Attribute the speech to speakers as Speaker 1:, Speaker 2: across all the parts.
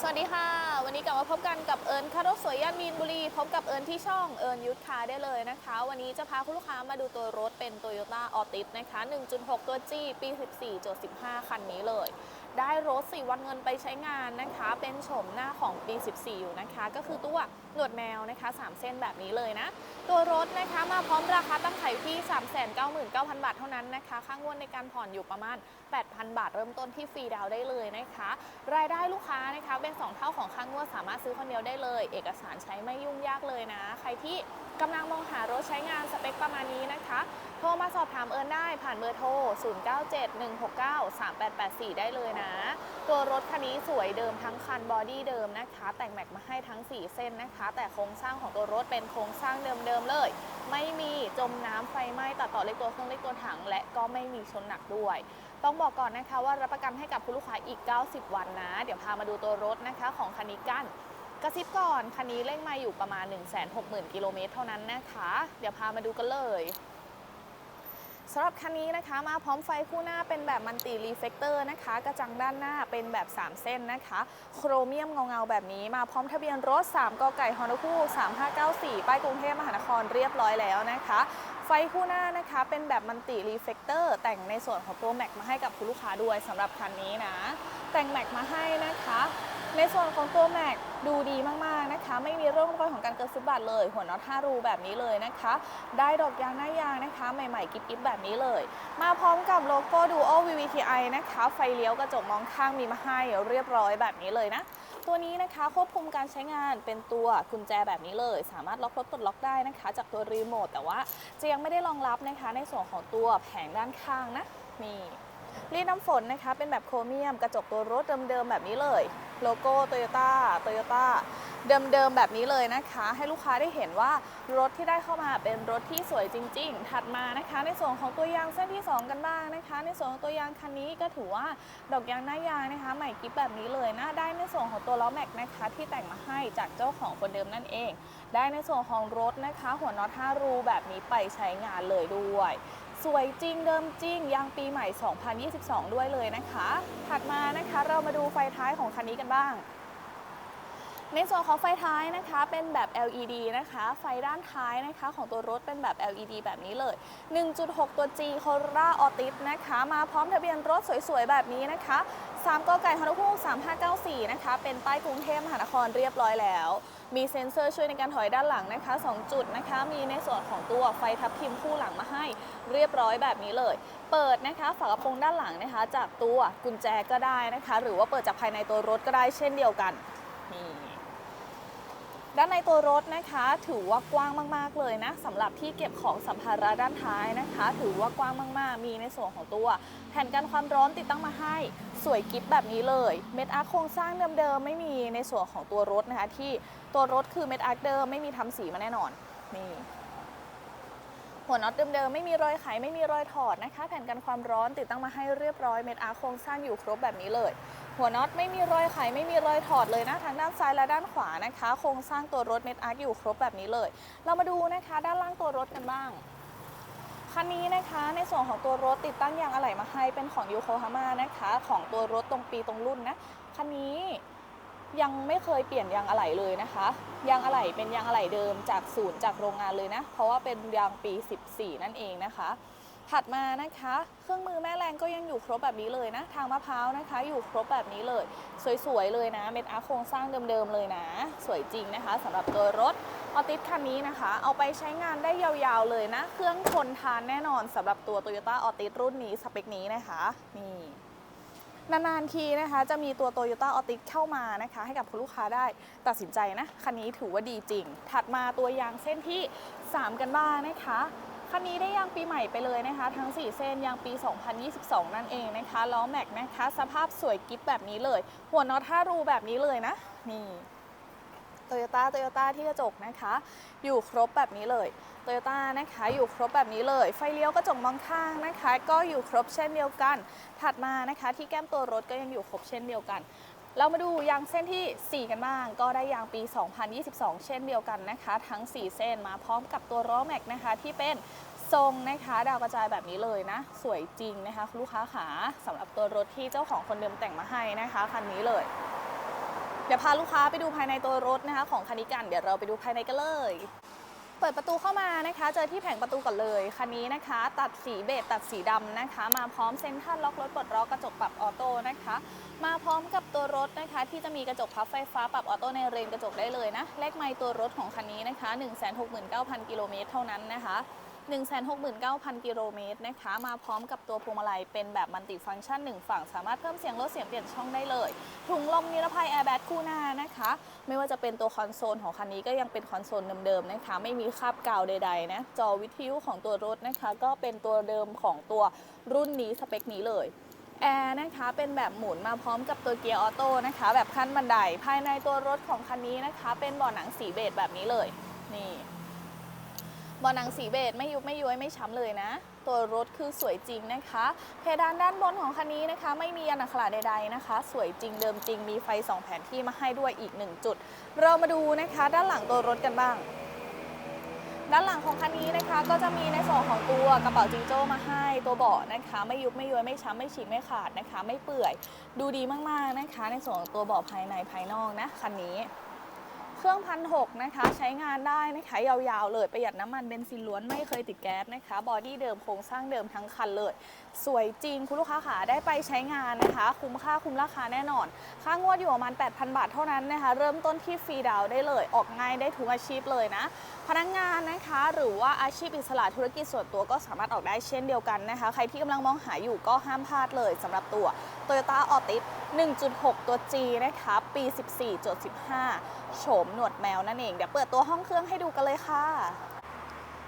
Speaker 1: สวัสดีค่ะ วันนี้กลับมาพบกันกับเอิญคาร์โรสวยย่านมีนบุรี พบกับเอิญที่ช่องเอิญยุทธคาได้เลยนะคะ วันนี้จะพาคุณลูกค้ามาดูตัวรถเป็น Toyota a l t i s นะคะ 1.6 ตัว G ปี 14.15 คันนี้เลย ได้รถ4วันเงินไปใช้งานนะคะ เป็นโฉมหน้าของปี 14 อยู่นะคะ ก็คือตัวหนวดแมวนะคะ 3 เส้นแบบนี้เลยนะ ตัวรถนะคะมาพร้อมราคาตั้งไข่ที่ 399,000 บาทเท่านั้นนะคะ ค่างวดในการผ่อนอยู่ประมาณ 8,000 บาท เริ่มต้นที่ฟรีดาวได้เลยนะคะ รายได้ลูกค้านะคะเป็น 2 เท่าของค่างวดสามารถซื้อคนเดียวได้เลย เอกสารใช้ไม่ยุ่งยากเลยนะ ใครที่กำลังมองหารถใช้งานสเปคประมาณนี้นะคะ โทรมาสอบถามเอิญได้ผ่านเบอร์โทร 0971693884 ได้เลยนะ ตัวรถคันนี้สวยเดิมทั้งคันบอดี้เดิมนะคะ แต่งแม็กมาให้ทั้ง 4 เส้นนะคะ แต่โครงสร้างของตัวรถเป็นโครงสร้างเดิมๆเลย ไม่มีจมน้ำไฟไหม้ตัดต่อเล็กตัวเครื่องเล็กตัวถัง และก็ไม่มีชนหนักด้วยต้องบอกก่อนนะคะว่ารับประกันให้กับคุณลูกค้าอีก 90 วันนะ เดี๋ยวพามาดูตัวรถนะคะของคันนี้กัน กระซิบก่อน คันนี้เร่งมาอยู่ประมาณ 160,000 กิโลเมตรเท่านั้นนะคะ เดี๋ยวพามาดูกันเลยสำหรับคันนี้นะคะมาพร้อมไฟคู่หน้าเป็นแบบมันติรีเฟกเตอร์นะคะ กระจังด้านหน้าเป็นแบบ 3 เส้นนะคะ โครเมียมเงาๆ แบบนี้มาพร้อมทะเบียนรถ 3กไก่ฮอนคู่3594 ป้ายกรุงเทพมหานครเรียบร้อยแล้วนะคะ ไฟคู่หน้านะคะเป็นแบบมันติรีเฟกเตอร์แต่งในส่วนของตัวแม็กมาให้กับคุณลูกค้าด้วยสำหรับคันนี้นะ แต่งแม็กมาให้นะคะ ในส่วนของตัวแม็กดูดีมากๆนะคะ ไม่มีร่องรอยของการเกิดฟุตบาทเลย หัวน็อต5รูแบบนี้เลยนะคะ ได้ดอกยางหน้ายางนะคะ ใหม่ๆกิ๊บๆแบบนี้เลย มาพร้อมกับโลโก้ Duo VVTi นะคะ ไฟเลี้ยวกระจกมองข้างมีมาให้เรียบร้อยแบบนี้เลยนะ ตัวนี้นะคะควบคุมการใช้งานเป็นตัวกุญแจแบบนี้เลย สามารถล็อกรถปลดล็อกได้นะคะ จากตัวรีโมทแต่ว่าจะยังไม่ได้รองรับนะคะ ในส่วนของตัวแผงด้านข้างนะนี่ รีดน้ำฝนนะคะเป็นแบบโครเมียมกระจกตัวรถเดิมๆแบบนี้เลย โลโก้โตโยต้าโตโยต้าเดิมๆแบบนี้เลยนะคะ ให้ลูกค้าได้เห็นว่ารถที่ได้เข้ามาเป็นรถที่สวยจริง ๆ ถัดมานะคะ ในส่วนของตัวยางเส้นที่ 2 กันบ้างนะคะ ในส่วนของตัวยางคันนี้ก็ถือว่าดอกยางหน้ายางนะคะ ใหม่กิ๊บแบบนี้เลยนะได้ในส่วนของตัวล้อแม็กนะคะ ที่แต่งมาให้จากเจ้าของคนเดิมนั่นเอง ได้ในส่วนของรถนะคะ หัวน็อต5รูแบบนี้ไปใช้งานเลยด้วย สวยจริงเดิมจริงยางปีใหม่ 2022 ด้วยเลยนะคะ ถัดมานะคะเรามาดูไฟท้ายของคันนี้กันบ้าง ในส่วนของไฟท้ายนะคะเป็นแบบ LED นะคะ ไฟด้านท้ายนะคะของตัวรถเป็นแบบ LED แบบนี้เลย 1.6 ตัว G Corolla Altis นะคะ มาพร้อมทะเบียนรถสวยๆ แบบนี้นะคะ 3กไก่ฮอนคู3594 นะคะ เป็นป้ายกรุงเทพมหานครเรียบร้อยแล้ว มีเซ็นเซอร์ช่วยในการถอยด้านหลังนะคะ 2 จุดนะคะ มีในส่วนของตัวไฟทับทิมคู่หลังมาให้เรียบร้อยแบบนี้เลย เปิดนะคะฝากระโปรงด้านหลังนะคะ จากตัวกุญแจก็ได้นะคะ หรือว่าเปิดจากภายในตัวรถก็ได้เช่นเดียวกันนี่ด้านในตัวรถนะคะ ถือว่ากว้างมาก ๆ เลยนะสำหรับที่เก็บของสัมภาระด้านท้ายนะคะ ถือว่ากว้างมาก ๆ มีในส่วนของตัว แผ่นกันความร้อนติดตั้งมาให้ สวยกิฟแบบนี้เลย เม็ดอาร์คโครงสร้างเดิมๆไม่มีในส่วนของตัวรถนะคะ ที่ตัวรถคือเม็ดอาร์คเดิมไม่มีทำสีมาแน่นอนนี่หัวน็อตเดิมๆไม่มีรอยไขไม่มีรอยถอดนะคะ แผ่นกันความร้อนติดตั้งมาให้เรียบร้อยเม็ดอาร์คโครงสร้างอยู่ครบแบบนี้เลย หัวน็อตไม่มีรอยไขไม่มีรอยถอดเลยนะทั้งด้านซ้ายและด้านขวานะคะ โครงสร้างตัวรถเม็ดอาร์คอยู่ครบแบบนี้เลย เรามาดูนะคะ ด้านล่างตัวรถกันบ้าง คันนี้นะคะในส่วนของตัวรถติดตั้งยางอะไหล่มาให้เป็นของยูโคฮาม่านะคะ ของตัวรถตรงปีตรงรุ่นนะคันนี้ยังไม่เคยเปลี่ยนยางอะไหล่เลยนะคะ ยางอะไหล่เป็นยางอะไหล่เดิมจากศูนย์จากโรงงานเลยนะ เพราะว่าเป็นยางปี 14 นั่นเองนะคะ ถัดมานะคะ เครื่องมือแม่แรงก็ยังอยู่ครบแบบนี้เลยนะ ทางมะพร้าวนะคะ อยู่ครบแบบนี้เลย สวยๆเลยนะ เม็ดอาร์โครงสร้างเดิมๆเลยนะ สวยจริงนะคะสำหรับตัวรถออติสคันนี้นะคะ เอาไปใช้งานได้ยาวๆเลยนะ เครื่องทนทานแน่นอนสำหรับตัว Toyota a l t i s รุ่นนี้สเปคนี้นะคะนี่นานๆทีนะคะจะมีตัว Toyota a l t i s เข้ามานะคะ ให้กับคุณลูกค้าได้ตัดสินใจนะ คันนี้ถือว่าดีจริง ถัดมาตัวยางเส้นที่ 3 กันบ้างนะคะ คันนี้ได้ยางปีใหม่ไปเลยนะคะ ทั้ง 4 เส้นยางปี 2022 นั่นเองนะคะล้อแม็กนะคะ สภาพสวยกิ๊บแบบนี้เลย หัวน็อต5รูแบบนี้เลยนะ นี่โตโยต้าโตโยต้าที่กระจกนะคะ อยู่ครบแบบนี้เลยโตโยต้านะคะอยู่ครบแบบนี้เลย ไฟเลี้ยวกระจกมองข้างนะคะ ก็อยู่ครบเช่นเดียวกัน ถัดมานะคะที่แก้มตัวรถก็ยังอยู่ครบเช่นเดียวกัน เรามาดูยางเส้นที่ 4 กันบ้าง ก็ได้ยางปี 2022 เช่นเดียวกันนะคะ ทั้ง 4 เส้นมาพร้อมกับตัวล้อแม็กนะคะที่เป็นทรงนะคะดาวกระจายแบบนี้เลยนะ สวยจริงนะคะลูกค้าขาสำหรับตัวรถที่เจ้าของคนเดิมแต่งมาให้นะคะคันนี้เลย เดี๋ยวพาลูกค้าไปดูภายในตัวรถนะคะ ของคันนี้กันเดี๋ยวเราไปดูภายในกันเลย เปิดประตูเข้ามานะคะ เจอที่แผงประตูก่อนเลย คันนี้นะคะ ตัดสีเบจตัดสีดำนะคะ มาพร้อมเซ็นทรัลล็อกรถปลดล็อกกระจกปรับออโต้นะคะ มาพร้อมกับตัวรถนะคะ ที่จะมีกระจกพับไฟฟ้าปรับออโต้ในเรนกระจกได้เลยนะ เลขไมล์ตัวรถของคันนี้นะคะ 169,000 กิโลเมตรเท่านั้นนะคะ 169,000 กิโลเมตรนะคะ มาพร้อมกับตัวพวงมาลัยเป็นแบบมัลติฟังก์ชัน 1 ฝั่ง สามารถเพิ่มเสียงลดเสียงเปลี่ยนช่องได้เลย ถุงลมนิรภัยแอร์แบ็คู่หน้านะคะ ไม่ว่าจะเป็นตัวคอนโซลของคันนี้ก็ยังเป็นคอนโซลเดิมๆนะคะ ไม่มีคราบกาวใดๆนะ จอวิทยุของตัวรถนะคะ ก็เป็นตัวเดิมของตัวรุ่นนี้สเปคนี้เลยแอร์นะคะเป็นแบบหมุนมาพร้อมกับตัวเกียร์ออโต้นะคะ แบบขั้นบันไดภายในตัวรถของคันนี้นะคะ เป็นเบาะหนังสีเบจแบบนี้เลย นี่ บาะหนังสีเบจไม่ยุบไม่ย้วยไม่ช้ำเลยนะ ตัวรถคือสวยจริงนะคะ เพดานด้านบนของคันนี้นะคะ ไม่มียางอัคระใดๆนะคะ สวยจริงเดิมจริงมีไฟสองแผนที่มาให้ด้วยอีกหนึ่งจุด เรามาดูนะคะ ด้านหลังตัวรถกันบ้างด้านหลังของคันนี้นะคะก็จะมีในส่วนของตัวกระเป๋าจิงโจ้มาให้ตัวเบาะนะคะ ไม่ยุบไม่ย้วยไม่ช้ำไม่ฉีกไม่ขาดนะคะ ไม่เปื่อย ดูดีมากๆนะคะ ในส่วนของตัวเบาะภายในภายนอกนะคันนี้ เครื่องพันหกนะคะ ใช้งานได้นะคะยาวๆ เลยประหยัดน้ำมันเบนซินล้วนไม่เคยติดแก๊สนะคะบอดี้เดิมโครงสร้างเดิมทั้งคันเลย สวยจริงคุณลูกค้าขาได้ไปใช้งานนะคะ คุ้มค่าคุ้มราคาแน่นอน ค่างวดอยู่ประมาณ 8,000 บาทเท่านั้นนะคะ เริ่มต้นที่ฟรีดาวได้เลย ออกง่ายได้ทุกอาชีพเลยนะ พนักงานนะคะ หรือว่าอาชีพอิสระธุรกิจส่วนตัวก็สามารถออกได้เช่นเดียวกันนะคะ ใครที่กำลังมองหาอยู่ก็ห้ามพลาดเลยสำหรับตัว Toyota Altis 1.6 ตัว G นะคะ ปี 14.15 โฉมหนวดแมวนั่นเอง เดี๋ยวเปิดตัวห้องเครื่องให้ดูกันเลยค่ะ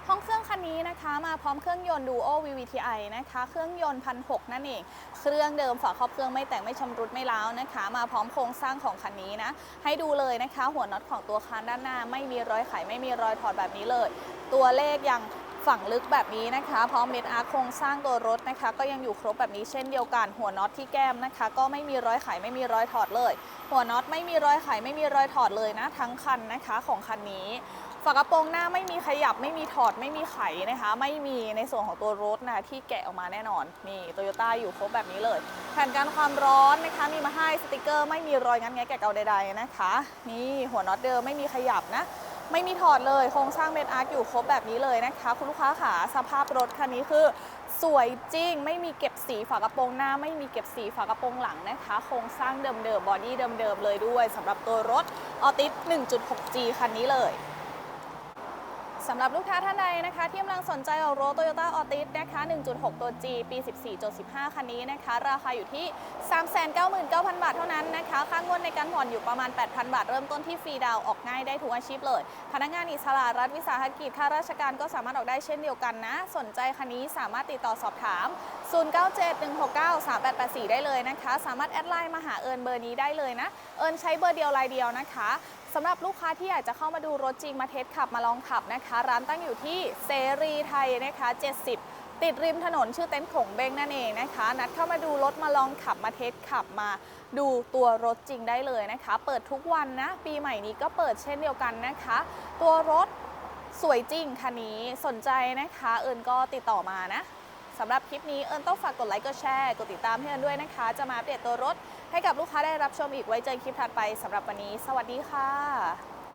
Speaker 1: ห้องเครื่องคันนี้นะคะ มาพร้อมเครื่องยนต์ Duo VVTi นะคะ เครื่องยนต์พันหนั่นเอง เครื่องเดิมฝาครอบเครื่องไม่แต่งไม่ชำรุดไม่ร้าวนะคะ มาพร้อมโครงสร้างของคันนี้นะ ให้ดูเลยนะคะ หัวน็อตของตัวคานด้านหน้า ไม่มีรอยไขไม่มีรอยถอดแบบนี้เลย ตัวเลขยัง ฝังลึกแบบนี้นะคะพร้อมเม็ดอาร์โครงสร้างตัวรถนะคะ ก็ยังอยู่ครบแบบนี้เช่นเดียวกัน หัวน็อตที่แก้มนะคะ ก็ไม่มีรอยไขไม่มีรอยถอดเลย หัวน็อตไม่มีรอยไขไม่มีรอยถอดเลยนะ ทั้งคันนะคะของคันนี้ฝากระโปรงหน้าไม่มีขยับไม่มีถอดไม่มีไขนะคะ ไม่มีในส่วนของตัวรถนะที่แกะออกมาแน่นอนนี่โตโยต้าอยู่ครบแบบนี้เลย แผ่นกันความร้อนนะคะ มีมาให้สติกเกอร์ ไม่มีรอยงั้นแงะแกะเกาใดๆนะคะ นี่หัวน็อตเดิมไม่มีขยับนะ ไม่มีถอดเลยโครงสร้างเมนอาร์คอยู่ครบแบบนี้เลยนะคะ คุณลูกค้าขาสภาพรถคันนี้คือ สวยจริง ไม่มีเก็บสีฝากระโปรงหน้า ไม่มีเก็บสีฝากระโปรงหลังนะคะ โครงสร้างเดิมๆบอดี้เดิมๆเลยด้วยสำหรับตัวรถออติส 1.6G คันนี้เลย สำหรับลูกค้าท่านใดนะคะ ที่กำลังสนใจออกรถ Toyota Altis นะคะ 1.6 ตัว G ปี 14.15 คันนี้นะคะ ราคาอยู่ที่ 399,000 บาทเท่านั้นนะคะ ค่างวดในการผ่อนอยู่ประมาณ 8,000 บาท เริ่มต้นที่ฟรีดาวออกง่ายได้ทุกอาชีพเลย พนักงานอิสระรัฐวิสาหกิจข้าราชการก็สามารถออกได้เช่นเดียวกันนะ สนใจคันนี้สามารถติดต่อสอบถาม 0971693884 ได้เลยนะคะ สามารถแอดไลน์มาหาเอิญเบอร์นี้ได้เลยนะ เอิญใช้เบอร์เดียวรายเดียวนะคะ สำหรับลูกค้าที่อยากจะเข้ามาดูรถจริงมาเทสขับมาลองขับนะคะ ร้านตั้งอยู่ที่เสรีไทยนะคะ 70 ติดริมถนนชื่อเต็นท์ขงเบงนั่นเองนะคะ นัดเข้ามาดูรถมาลองขับมาเทสขับมาดูตัวรถจริงได้เลยนะคะ เปิดทุกวันนะ ปีใหม่นี้ก็เปิดเช่นเดียวกันนะคะ ตัวรถสวยจริงคันนี้สนใจนะคะ เอิญก็ติดต่อมานะสำหรับคลิปนี้เอิญต้องฝากกดไลค์กดแชร์กดติดตามให้เอิญด้วยนะคะ จะมาอัปเดตตัวรถ ให้กับลูกค้าได้รับชมอีกไว้เจอคลิปถัดไปสำหรับวันนี้ สวัสดีค่ะ